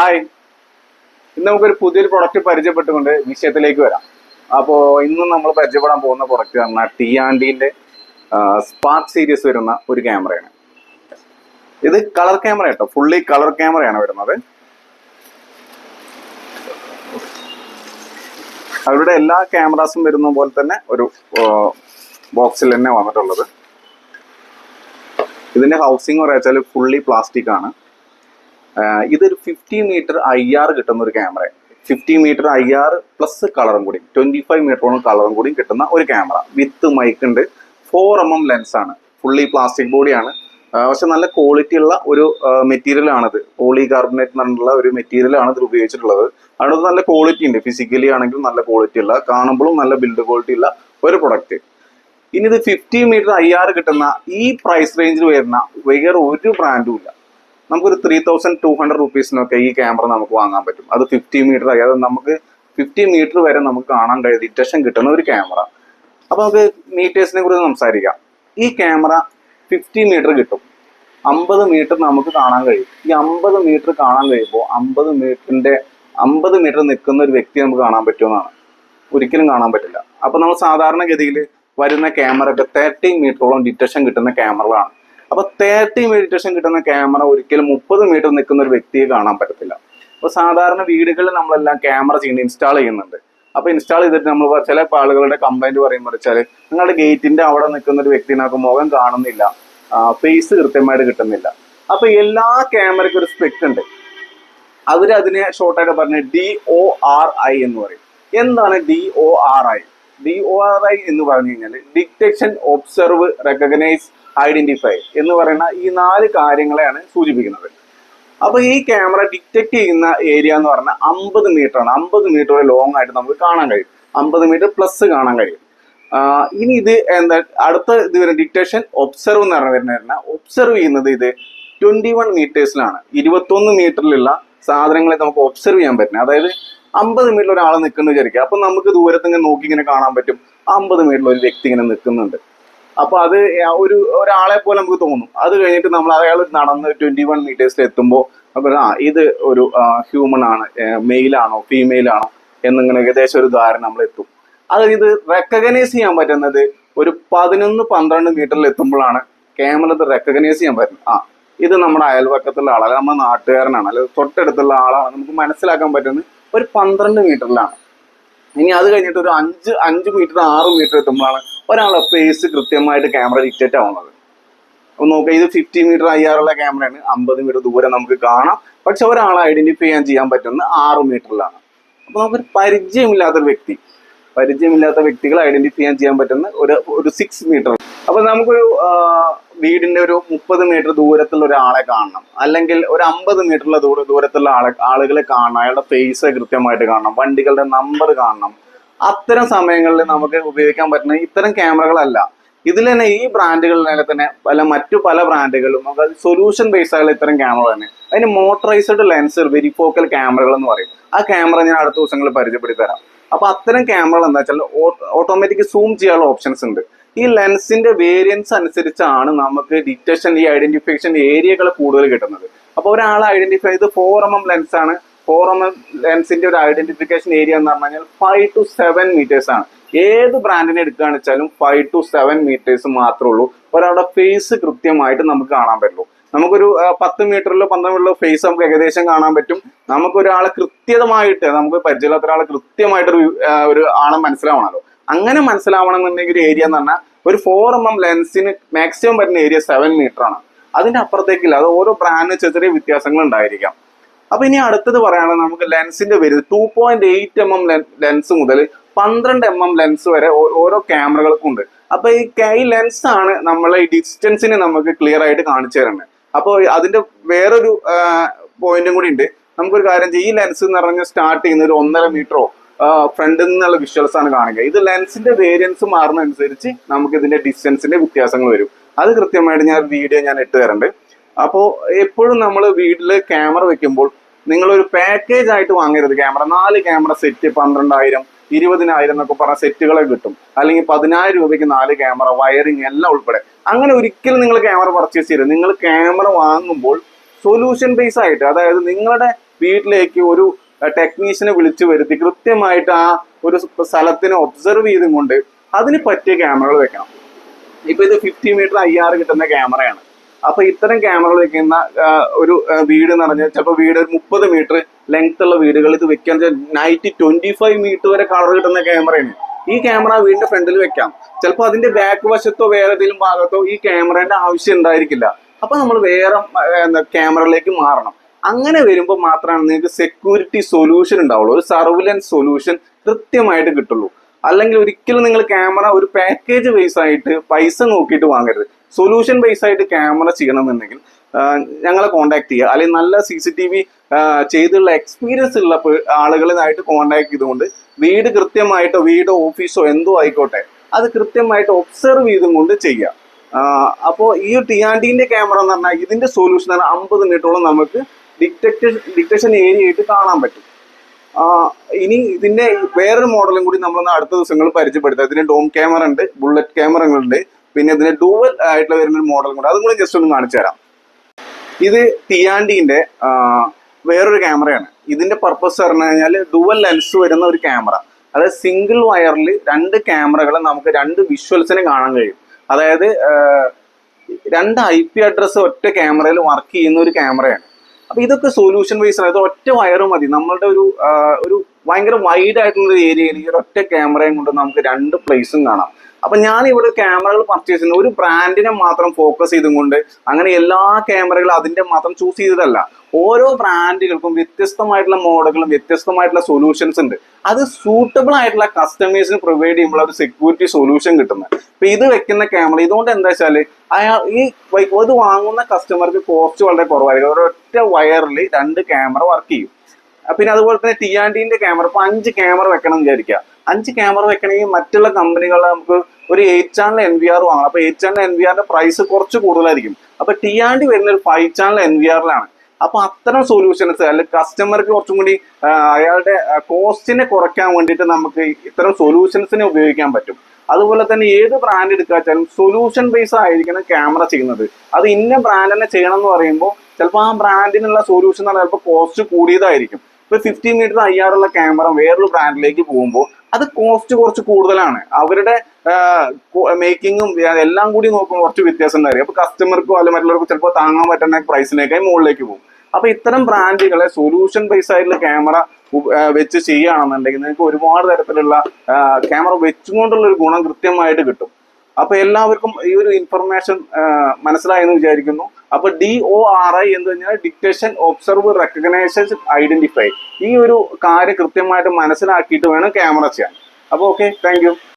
Hi ഇന്ന് നമുക്കൊരു പുതിയൊരു പ്രൊഡക്റ്റ് പരിചയപ്പെട്ടുകൊണ്ട് വിഷയത്തിലേക്ക് വരാം. അപ്പോൾ ഇന്ന് നമ്മൾ പരിചയപ്പെടാൻ പോകുന്ന പ്രൊഡക്റ്റ് പറഞ്ഞാൽ ടി ആൻഡിന്റെ സ്പാർക്ക് സീരീസ് വരുന്ന ഒരു ക്യാമറയാണ് ഇത് കളർ ക്യാമറ കേട്ടോ ഫുള്ളി കളർ ക്യാമറയാണ് വരുന്നത്. അവരുടെ എല്ലാ ക്യാമറാസും വരുന്ന പോലെ തന്നെ ഒരു ബോക്സിൽ തന്നെ വന്നിട്ടുള്ളത്. ഇതിന്റെ ഹൗസിംഗ് പറയാച്ചാൽ ഫുള്ളി പ്ലാസ്റ്റിക് ആണ്. ഇതൊരു ഫിഫ്റ്റി മീറ്റർ ഐ ആർ കിട്ടുന്ന ഒരു camera fifty metre I R plus കളറും കൂടി ട്വന്റി ഫൈവ് മീറ്ററോളം കളറും കൂടി കിട്ടുന്ന ഒരു ക്യാമറ വിത്ത് മൈക്ക് ഉണ്ട്. ഫോർ എം എം ലെൻസ് ആണ്. ഫുള്ളി പ്ലാസ്റ്റിക് ബോഡിയാണ് പക്ഷെ നല്ല ക്വാളിറ്റി ഉള്ള ഒരു മെറ്റീരിയൽ ആണത്. പോളി കാർബണേറ്റ് എന്നുള്ള ഒരു മെറ്റീരിയൽ ആണ് ഇതിൽ ഉപയോഗിച്ചിട്ടുള്ളത്. അതുകൊണ്ട് നല്ല ക്വാളിറ്റി ഉണ്ട്. ഫിസിക്കലി ആണെങ്കിലും നല്ല ക്വാളിറ്റി ഉള്ള കാണുമ്പോഴും നല്ല ബിൽഡ് ക്വാളിറ്റി ഉള്ള ഒരു പ്രൊഡക്റ്റ് ഇനി ഇത് ഫിഫ്റ്റി മീറ്റർ ഐ ആർ കിട്ടുന്ന ഈ പ്രൈസ് റേഞ്ചിൽ വരുന്ന വേറെ ഒരു ബ്രാൻഡും ഇല്ല. നമുക്കൊരു ത്രീ തൗസൻഡ് ടു ഹൺഡ്രഡ് റുപ്പീസിനൊക്കെ ഈ ക്യാമറ നമുക്ക് വാങ്ങാൻ പറ്റും. അത് ഫിഫ്റ്റി മീറ്റർ അതായത് നമുക്ക് ഫിഫ്റ്റി മീറ്റർ വരെ നമുക്ക് കാണാൻ കഴിയും ഡിറ്റക്ഷൻ കിട്ടുന്ന ഒരു ക്യാമറ അപ്പോൾ നമുക്ക് മീറ്റേഴ്സിനെ കുറിച്ച് സംസാരിക്കാം. ഈ ക്യാമറ ഫിഫ്റ്റി മീറ്റർ കിട്ടും. അമ്പത് മീറ്റർ നമുക്ക് കാണാൻ കഴിയും. ഈ അമ്പത് മീറ്റർ കാണാൻ കഴിയുമ്പോൾ അമ്പത് മീറ്ററിന്റെ അമ്പത് മീറ്റർ നിൽക്കുന്ന ഒരു വ്യക്തി നമുക്ക് കാണാൻ പറ്റുമെന്നാണ്. ഒരിക്കലും കാണാൻ പറ്റില്ല. അപ്പോൾ നമ്മൾ സാധാരണഗതിയിൽ വരുന്ന ക്യാമറ ഒക്കെ തേർട്ടി മീറ്ററോളം ഡിറ്റക്ഷൻ കിട്ടുന്ന ക്യാമറകളാണ് അപ്പൊ തേർട്ടി മീറ്റേഴ്സ് കിട്ടുന്ന ക്യാമറ ഒരിക്കലും മുപ്പത് മീറ്റർ നിൽക്കുന്ന ഒരു വ്യക്തിയെ കാണാൻ പറ്റത്തില്ല. അപ്പൊ സാധാരണ വീടുകളിൽ നമ്മളെല്ലാം ക്യാമറ ചെയ്യുന്നത് ഇൻസ്റ്റാൾ ചെയ്യുന്നുണ്ട്. അപ്പൊ ഇൻസ്റ്റാൾ ചെയ്തിട്ട് നമ്മൾ ചില ആളുകളുടെ കംപ്ലൈന്റ് പറയുമ്പോൾ വെച്ചാൽ നിങ്ങളുടെ ഗേറ്റിന്റെ അവിടെ നിൽക്കുന്ന ഒരു വ്യക്തി നമുക്ക് മുഖം കാണുന്നില്ല. ഫേസ് കൃത്യമായിട്ട് കിട്ടുന്നില്ല. അപ്പൊ എല്ലാ ക്യാമറയ്ക്കും ഒരു സ്പെക്ട് ഉണ്ട്. അവർ അതിനെ ഷോർട്ടായിട്ട് പറഞ്ഞ ഡി ഒ ആർ ഐ എന്ന് പറയും. എന്താണ് D O R I D O R I എന്ന് പറഞ്ഞു കഴിഞ്ഞാൽ ഡിറ്റക്ഷൻ ഒബ്സർവ് റെക്കഗ്നൈസ് ഐഡന്റിഫൈ എന്ന് പറയുന്ന ഈ നാല് കാര്യങ്ങളെയാണ് സൂചിപ്പിക്കുന്നത്. അപ്പൊ ഈ ക്യാമറ ഡിറ്റക്ട് ചെയ്യുന്ന ഏരിയ എന്ന് പറഞ്ഞാൽ അമ്പത് മീറ്റർ ആണ് അമ്പത് മീറ്റർ ലോങ് ആയിട്ട് നമുക്ക് കാണാൻ കഴിയും. അമ്പത് മീറ്റർ പ്ലസ് കാണാൻ കഴിയും. ഇനി ഇത് എന്താ അടുത്ത ഇത് വരുന്ന ഡിറ്റക്ഷൻ ഒബ്സർവ് എന്ന് പറഞ്ഞ വരുന്ന ഒബ്സർവ് ചെയ്യുന്നത് ഇത് ട്വന്റി വൺ മീറ്റേഴ്സിലാണ് ഇരുപത്തൊന്ന് മീറ്ററിലുള്ള സാധനങ്ങളെ നമുക്ക് ഒബ്സർവ് ചെയ്യാൻ പറ്റുന്നത് അതായത് അമ്പത് മീറ്ററിൽ ഒരാൾ നിൽക്കുന്നു വിചാരിക്കുക. അപ്പൊ നമുക്ക് ദൂരത്ത് ഇങ്ങനെ നോക്കി ഇങ്ങനെ കാണാൻ പറ്റും. അമ്പത് മീറ്ററിൽ ഒരു വ്യക്തി ഇങ്ങനെ നിൽക്കുന്നുണ്ട്. അപ്പൊ അത് ഒരു ഒരാളെ പോലെ നമുക്ക് തോന്നും. അത് കഴിഞ്ഞിട്ട് നമ്മൾ അയാൾ നടന്ന് ട്വന്റി വൺ മീറ്റേഴ്സിൽ എത്തുമ്പോൾ ആ ഇത് ഒരു ഹ്യൂമൺ ആണ് മെയിൽ ആണോ ഫീമെയിൽ ആണോ എന്നിങ്ങനെ ഏകദേശം ഒരു ധാരണ നമ്മൾ എത്തും. അത് ഇത് റെക്കഗ്നൈസ് ചെയ്യാൻ പറ്റുന്നത് ഒരു പതിനൊന്ന് പന്ത്രണ്ട് മീറ്ററിൽ എത്തുമ്പോഴാണ് ക്യാമറ ഇത് റെക്കഗ്നൈസ് ചെയ്യാൻ പറ്റുന്നത്. ആ ഇത് നമ്മുടെ അയൽവക്കത്തുള്ള ആളാണ് നമ്മുടെ നാട്ടുകാരനാണ് അല്ലെങ്കിൽ തൊട്ടടുത്തുള്ള ആളാണ് നമുക്ക് മനസ്സിലാക്കാൻ പറ്റുന്നത് ഒരു പന്ത്രണ്ട് മീറ്ററിലാണ് ഇനി അത് കഴിഞ്ഞിട്ട് ഒരു അഞ്ച് അഞ്ച് മീറ്റർ ആറ് മീറ്റർ എത്തുമ്പോഴാണ് ഒരാളെ ഫേസ് കൃത്യമായിട്ട് ക്യാമറ ഡിറ്റക്റ്റ് ആവുന്നത്. അപ്പൊ നോക്കുക ഇത് ഫിഫ്റ്റി മീറ്റർ അയ്യാറുള്ള ക്യാമറയാണ് അമ്പത് മീറ്റർ ദൂരം നമുക്ക് കാണാം. പക്ഷെ ഒരാളെ ഐഡന്റിഫൈ ചെയ്യാൻ ചെയ്യാൻ പറ്റുന്നത് ആറ് മീറ്ററിലാണ് അപ്പോൾ നമുക്കൊരു പരിചയമില്ലാത്തൊരു വ്യക്തി പരിചയമില്ലാത്ത വ്യക്തികളെ ഐഡന്റിഫൈ ചെയ്യാൻ ചെയ്യാൻ പറ്റുന്ന ഒരു ഒരു സിക്സ് മീറ്റർ അപ്പൊ നമുക്കൊരു വീടിന്റെ ഒരു മുപ്പത് മീറ്റർ ദൂരത്തുള്ള ഒരാളെ കാണണം. അല്ലെങ്കിൽ ഒരു അമ്പത് മീറ്ററുള്ള ദൂര ദൂരത്തുള്ള ആളെ ആളുകളെ കാണണം. അയാളുടെ ഫേസ് കൃത്യമായിട്ട് കാണണം. വണ്ടികളുടെ നമ്പർ കാണണം. അത്തരം സമയങ്ങളിൽ നമുക്ക് ഉപയോഗിക്കാൻ പറ്റുന്ന ഇത്തരം ക്യാമറകളല്ല. ഇതിൽ തന്നെ ഈ ബ്രാൻഡുകളിലെ തന്നെ പല മറ്റു പല ബ്രാൻഡുകളും നമുക്ക് സൊല്യൂഷൻ ബേസ് ആയുള്ള ഇത്തരം ക്യാമറ തന്നെ. അതിന് മോട്ടറൈസ്ഡ് ലെൻസ് വെരിഫോക്കൽ ക്യാമറകൾ എന്ന് പറയും. ആ ക്യാമറ ഞാൻ അടുത്ത ദിവസങ്ങളിൽ പരിചയപ്പെടുത്തി തരാം അപ്പൊ അത്തരം ക്യാമറകൾ എന്താ വെച്ചാൽ ഓട്ടോമാറ്റിക് സൂം ചെയ്യാനുള്ള ഓപ്ഷൻസ് ഉണ്ട്. ഈ ലെൻസിന്റെ വേരിയൻസ് അനുസരിച്ചാണ് നമുക്ക് ഡിറ്റക്ഷൻ ഈ ഐഡന്റിഫിക്കേഷൻ ഏരിയകൾ കൂടുതൽ കിട്ടുന്നത്. അപ്പൊ ഒരാൾ ഐഡന്റിഫൈ ചെയ്ത് four M M lens M ലെൻസിന്റെ ഒരു ഐഡന്റിഫിക്കേഷൻ ഏരിയ എന്ന് പറഞ്ഞു കഴിഞ്ഞാൽ ഫൈവ് ടു സെവൻ മീറ്റേഴ്സ് ആണ്. ഏത് ബ്രാൻഡിനെ എടുക്കുകയാണെന്ന് വെച്ചാലും ഫൈവ് ടു സെവൻ മീറ്റേഴ്സ് മാത്രമേ ഉള്ളൂ. ഒരാളുടെ ഫേസ് കൃത്യമായിട്ട് നമുക്ക് കാണാൻ പറ്റുള്ളൂ. നമുക്കൊരു പത്ത് മീറ്ററിലോ പന്ത്രണ്ട് മീറ്ററിലോ ഫേസ് നമുക്ക് ഏകദേശം കാണാൻ പറ്റും. നമുക്ക് ഒരാളെ കൃത്യമായിട്ട് നമുക്ക് പരിചയമില്ലാത്ത ഒരാളെ കൃത്യമായിട്ട് ഒരു ഒരു ആളെ മനസ്സിലാവണമല്ലോ. അങ്ങനെ മനസ്സിലാവണമെന്നുണ്ടെങ്കിൽ ഒരു ഏരിയ എന്ന് പറഞ്ഞാൽ ഒരു ഫോർ എം എം ലെൻസിന് മാക്സിമം വരുന്ന ഏരിയ സെവൻ മീറ്റർ ആണ്. അതിന്റെ അപ്പുറത്തേക്കില്ല. അത് ഓരോ ബ്രാൻഡിന് ചെറിയ ചെറിയ വ്യത്യാസങ്ങൾ ഉണ്ടായിരിക്കാം. അപ്പൊ ഇനി അടുത്തത് പറയുകയാണെങ്കിൽ നമുക്ക് ലെൻസിന്റെ വരുന്നത് two point eight M M lens മുതൽ പന്ത്രണ്ട് എം എം ലെൻസ് വരെ ഓരോ ക്യാമറകൾക്കും ഉണ്ട്. അപ്പൊ ഈ കൈ ലെൻസ് ആണ് നമ്മളെ ഈ ഡിസ്റ്റൻസിനെ നമുക്ക് ക്ലിയർ ആയിട്ട് കാണിച്ചു തരുന്നത്. അപ്പോൾ അതിന്റെ വേറൊരു പോയിന്റും കൂടി ഉണ്ട്. നമുക്കൊരു കാര്യം ഈ ലെൻസ് എന്ന് പറഞ്ഞാൽ സ്റ്റാർട്ട് ചെയ്യുന്ന ഒരു ഒന്നര മീറ്ററോ ഫ്രണ്ടിൽ നിന്നുള്ള വിഷ്വൽസ് ആണ് കാണിക്കുക ഇത് ലെൻസിന്റെ വേരിയൻസ് മാറുന്നതനുസരിച്ച് നമുക്ക് ഇതിന്റെ ഡിസ്റ്റൻസിന്റെ വ്യത്യാസങ്ങൾ വരും. അത് കൃത്യമായിട്ട് ഞാൻ വീഡിയോ ഞാൻ ഇട്ട് തരുന്നുണ്ട് അപ്പോൾ എപ്പോഴും നമ്മൾ വീട്ടിൽ ക്യാമറ വെക്കുമ്പോൾ നിങ്ങളൊരു പാക്കേജ് ആയിട്ട് വാങ്ങരുത്. ക്യാമറ നാല് ക്യാമറ സെറ്റ് പന്ത്രണ്ടായിരം ഇരുപതിനായിരം എന്നൊക്കെ പറഞ്ഞ സെറ്റുകളെ കിട്ടും. അല്ലെങ്കിൽ പതിനായിരം രൂപയ്ക്ക് നാല് ക്യാമറ വയറിങ് എല്ലാം ഉൾപ്പെടെ. അങ്ങനെ ഒരിക്കലും നിങ്ങൾ ക്യാമറ പർച്ചേസ് ചെയ്യരുത്. നിങ്ങൾ ക്യാമറ വാങ്ങുമ്പോൾ സൊല്യൂഷൻ ബേസ് ആയിട്ട് അതായത് നിങ്ങളുടെ വീട്ടിലേക്ക് ഒരു ടെക്നീഷ്യനെ വിളിച്ചു വരുത്തി കൃത്യമായിട്ട് ആ ഒരു സ്ഥലത്തിനെ ഒബ്സർവ് ചെയ്തും കൊണ്ട് അതിന് പറ്റിയ ക്യാമറകൾ വെക്കണം. ഇപ്പൊ ഇത് ഫിഫ്റ്റി മീറ്റർ ഐ ആർ കിട്ടുന്ന ക്യാമറയാണ് അപ്പൊ ഇത്തരം ക്യാമറകൾ വെക്കുന്ന ഒരു വീട് എന്ന് പറഞ്ഞാൽ ചിലപ്പോൾ വീട് ഒരു മുപ്പത് മീറ്റർ ലെങ്ത് ഉള്ള വീടുകൾ ഇത് വെക്കാൻ നൈറ്റ് ട്വന്റി ഫൈവ് മീറ്റർ വരെ കളർ കിട്ടുന്ന ക്യാമറയാണ് ഈ ക്യാമറ വീടിന്റെ ഫ്രണ്ടിൽ വെക്കാം. ചിലപ്പോൾ അതിന്റെ ബാക്ക് വശത്തോ വേറെ ഏതെങ്കിലും ഭാഗത്തോ ഈ ക്യാമറയുടെ ആവശ്യം ഉണ്ടായിരിക്കില്ല. അപ്പൊ നമ്മൾ വേറെ എന്താ ക്യാമറയിലേക്ക് മാറണം. അങ്ങനെ വരുമ്പോൾ മാത്രമാണ് നിങ്ങൾക്ക് സെക്യൂരിറ്റി സൊല്യൂഷൻ ഉണ്ടാവുള്ളൂ. ഒരു സർവിലൻസ് സൊല്യൂഷൻ കൃത്യമായിട്ട് കിട്ടുള്ളൂ. അല്ലെങ്കിൽ ഒരിക്കലും നിങ്ങൾ ക്യാമറ ഒരു പാക്കേജ് ബേസ് ആയിട്ട് പൈസ നോക്കിയിട്ട് വാങ്ങരുത്. സൊല്യൂഷൻ ബേസ് ആയിട്ട് ക്യാമറ ചെയ്യണമെന്നുണ്ടെങ്കിൽ ഞങ്ങളെ കോൺടാക്ട് ചെയ്യുക. അല്ലെങ്കിൽ നല്ല സി സി ടി വി ചെയ്തുള്ള എക്സ്പീരിയൻസ് ഉള്ള ആളുകളുമായിട്ട് കോൺടാക്ട് ചെയ്തുകൊണ്ട് വീട് കൃത്യമായിട്ടോ വീടോ ഓഫീസോ എന്തോ ആയിക്കോട്ടെ അത് കൃത്യമായിട്ട് ഒബ്സർവ് ചെയ്തും കൊണ്ട് ചെയ്യുക. അപ്പോൾ ഈ ടി ആർ ഡിന്റെ ക്യാമറ എന്ന് പറഞ്ഞാൽ ഇതിന്റെ സൊല്യൂഷൻ ആണ് അമ്പത് മിനിറ്റോളം നമുക്ക് ഡിറ്റക്ഷൻ ഡിറ്റക്ഷൻ ഏരിയ ആയിട്ട് കാണാൻ പറ്റും. ഇനി ഇതിന്റെ വേറൊരു മോഡലും കൂടി നമ്മൾ അടുത്ത ദിവസങ്ങൾ പരിചയപ്പെടുത്താം. ഇതിന് ഡോം ക്യാമറ ഉണ്ട് ബുള്ളറ്റ് ക്യാമറകളുണ്ട് പിന്നെ ഇതിന് ഡൂവൽ ആയിട്ടുള്ള വരുന്ന ഒരു മോഡലും കൂടെ. അതും കൂടെ ജസ്റ്റ് ഒന്ന് കാണിച്ചു തരാം. ഇത് ടിയാൻഡിന്റെ വേറൊരു ക്യാമറയാണ് ഇതിന്റെ പർപ്പസ് പറഞ്ഞു കഴിഞ്ഞാൽ ഡുവൽ ലെൻസ് വരുന്ന ഒരു ക്യാമറ അതായത് സിംഗിൾ വയറിൽ രണ്ട് ക്യാമറകൾ നമുക്ക് രണ്ട് വിഷ്വൽസിനെ കാണാൻ കഴിയും. അതായത് രണ്ട് ഐ പി അഡ്രസ്സ് ഒറ്റ ക്യാമറയിൽ വർക്ക് ചെയ്യുന്ന ഒരു ക്യാമറയാണ് അപ്പൊ ഇതൊക്കെ സൊല്യൂഷൻ വൈസ് ആണ് ഒറ്റ വയറ് മതി. നമ്മളുടെ ഒരു ഒരു ഭയങ്കര വൈഡ് ആയിട്ടുള്ള ഒരു ഏരിയയിൽ ഈ ഒരു ഒറ്റ ക്യാമറയും കൊണ്ട് നമുക്ക് രണ്ട് പ്ലേസും കാണാം. അപ്പൊ ഞാൻ ഇവിടെ ക്യാമറകൾ പർച്ചേസ് ചെയ്യുന്ന ഒരു ബ്രാൻഡിനെ മാത്രം ഫോക്കസ് ചെയ്തും കൊണ്ട് അങ്ങനെ എല്ലാ ക്യാമറകളും അതിന്റെ മാത്രം ചൂസ് ചെയ്തതല്ല. ഓരോ ബ്രാൻഡുകൾക്കും വ്യത്യസ്തമായിട്ടുള്ള മോഡലുകളും വ്യത്യസ്തമായിട്ടുള്ള സൊല്യൂഷൻസ് ഉണ്ട്. അത് സൂട്ടബിൾ ആയിട്ടുള്ള കസ്റ്റമേഴ്സിന് പ്രൊവൈഡ് ചെയ്യുമ്പോൾ ഒരു സെക്യൂരിറ്റി സൊല്യൂഷൻ കിട്ടുന്നത്. ഇപ്പൊ ഇത് വെക്കുന്ന ക്യാമറ ഇതുകൊണ്ട് എന്താ വെച്ചാൽ അയാൾ ഈ ഇത് വാങ്ങുന്ന കസ്റ്റമർക്ക് കോസ്റ്റ് വളരെ കുറവായിരിക്കും. ഒരൊറ്റ വയറിൽ രണ്ട് ക്യാമറ വർക്ക് ചെയ്യും. പിന്നെ അതുപോലെ തന്നെ ടിയാൻഡിന്റെ ക്യാമറ ഇപ്പൊ അഞ്ച് ക്യാമറ വെക്കണം എന്ന് വിചാരിക്കുക അഞ്ച് ക്യാമറ വെക്കണമെങ്കിൽ മറ്റുള്ള കമ്പനികൾ നമുക്ക് ഒരു eight channel N V R വാങ്ങണം. അപ്പൊ എയ്റ്റ് ചാനൽ എൻ വി ആറിന്റെ പ്രൈസ് കുറച്ച് കൂടുതലായിരിക്കും. അപ്പൊ ടിയാൻഡി വരുന്ന ഒരു ഫൈവ് ചാനൽ എൻ വി ആറിലാണ് അപ്പൊ അത്തരം സൊല്യൂഷൻസ് അല്ലെങ്കിൽ കസ്റ്റമർക്ക് കുറച്ചും കൂടി അയാളുടെ കോസ്റ്റിനെ കുറയ്ക്കാൻ വേണ്ടിയിട്ട് നമുക്ക് ഇത്തരം സൊല്യൂഷൻസിനെ ഉപയോഗിക്കാൻ പറ്റും. അതുപോലെ തന്നെ ഏത് ബ്രാൻഡ് എടുക്കാച്ചാലും സൊല്യൂഷൻ ബേസ് ആയിരിക്കണം ക്യാമറ ചെയ്യുന്നത്. അത് ഇന്ന ബ്രാൻഡ് തന്നെ ചെയ്യണം എന്ന് പറയുമ്പോൾ ചിലപ്പോൾ ആ ബ്രാൻഡിനുള്ള സൊല്യൂഷൻ എന്ന് പറഞ്ഞാൽ ചിലപ്പോൾ കോസ്റ്റ് കൂടിയതായിരിക്കും. ഇപ്പൊ ഫിഫ്റ്റി മീറ്റർ ഐ ആർ ഉള്ള ക്യാമറ വേറൊരു ബ്രാൻഡിലേക്ക് പോകുമ്പോൾ അത് കോസ്റ്റ് കുറച്ച് കൂടുതലാണ്. അവരുടെ മേക്കിങ്ങും എല്ലാം കൂടി നോക്കുമ്പോൾ കുറച്ച് വ്യത്യാസം ഉണ്ടായിരിക്കും അപ്പോൾ കസ്റ്റമർക്കോ അല്ല മറ്റുള്ളവർക്കോ ചിലപ്പോൾ താങ്ങാൻ പറ്റുന്ന പ്രൈസിനേക്കാൾ മുകളിലേക്ക് പോകും. അപ്പോൾ ഇത്തരം ബ്രാൻഡുകളെ സൊല്യൂഷൻ ബേസ് ആയിട്ടുള്ള ക്യാമറ വെച്ച് ചെയ്യുകയാണെന്നുണ്ടെങ്കിൽ നിങ്ങൾക്ക് ഒരുപാട് തരത്തിലുള്ള ക്യാമറ വെച്ചുകൊണ്ടുള്ള ഒരു ഗുണം കൃത്യമായിട്ട് കിട്ടും. അപ്പോൾ എല്ലാവർക്കും ഈ ഒരു ഇൻഫർമേഷൻ മനസ്സിലായെന്ന് വിചാരിക്കുന്നു. അപ്പൊ ഡി ഒ ആർ ഐ എന്ന് പറഞ്ഞാൽ ഡിക്റ്റേഷൻ ഒബ്സർവ് റെക്കഗ്നൈസ് ഐഡന്റിഫൈ ഈ ഒരു കാര്യം കൃത്യമായിട്ട് മനസ്സിലാക്കിയിട്ട് വേണം ക്യാമറ ചെയ്യാൻ. അപ്പൊ ഓക്കെ താങ്ക്